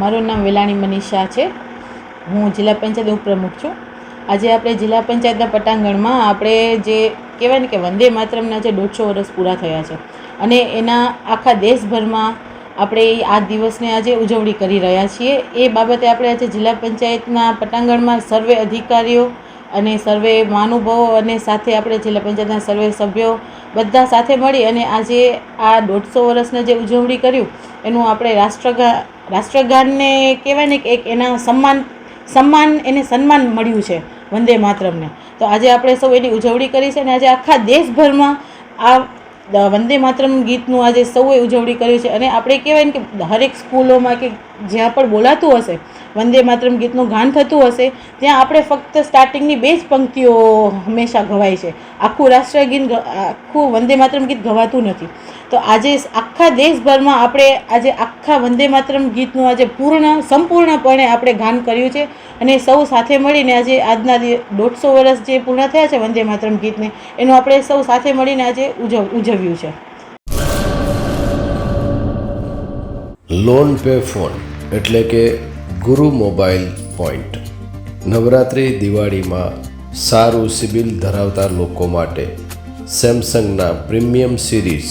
મારું નામ વેલાણી મનીષા છે. હું જિલ્લા પંચાયત ઉપપ્રમુખ છું. આજે આપણે જિલ્લા પંચાયતના પટાંગણમાં આપણે જે કહેવાય ને કે વંદે માતરમના જે દોઢસો વર્ષ પૂરા થયા છે અને એના આખા દેશભરમાં આપણે આ દિવસને આજે ઉજવણી કરી રહ્યા છીએ. એ બાબતે આપણે આજે જિલ્લા પંચાયતના પટાંગણમાં સર્વે અધિકારીઓ અને સર્વે મહાનુભાવો અને સાથે આપણે જિલ્લા પંચાયતના સર્વે સભ્યો બધા સાથે મળી અને આજે આ દોઢસો વર્ષને જે ઉજવણી કર્યું, એનું આપણે રાષ્ટ્રગા રાષ્ટ્રગાનને કહેવાય ને કે એક એના સન્માન સન્માન, એને સન્માન મળ્યું છે, વંદે માતરમને. તો આજે આપણે સૌ એની ઉજવણી કરી છે અને આજે આખા દેશભરમાં આ વંદે માતરમ ગીતનું આજે સૌએ ઉજવણી કરી છે. અને આપણે કહેવાય ને કે હરેક સ્કૂલોમાં કે જ્યાં પણ બોલાતું હશે, વંદે માતરમ ગીતનું ગાન થતું હશે, ત્યાં આપણે ફક્ત સ્ટાર્ટિંગની બે જ પંક્તિઓ હંમેશા ગવાય છે. આખું રાષ્ટ્રગીત, આખું વંદે માતરમ ગીત ગવાતું નથી. તો આજે આખા દેશભરમાં આપણે આજે આખા વંદે માતરમ ગીતનું આજે પૂર્ણ, સંપૂર્ણપણે આપણે ગાન કર્યું છે અને સૌ સાથે મળીને આજે આજના દોઢસો વર્ષ જે પૂર્ણ થયા છે વંદે માતરમ ગીતને, એનું આપણે સૌ સાથે મળીને આજે ઉજવ, ઉજવ્યું છે. લોન પે ફોન એટલે કે ગુરુ મોબાઈલ પોઈન્ટ. નવરાત્રિ દિવાળીમાં સારું સિબિલ ધરાવતા લોકો માટે સેમસંગના premium series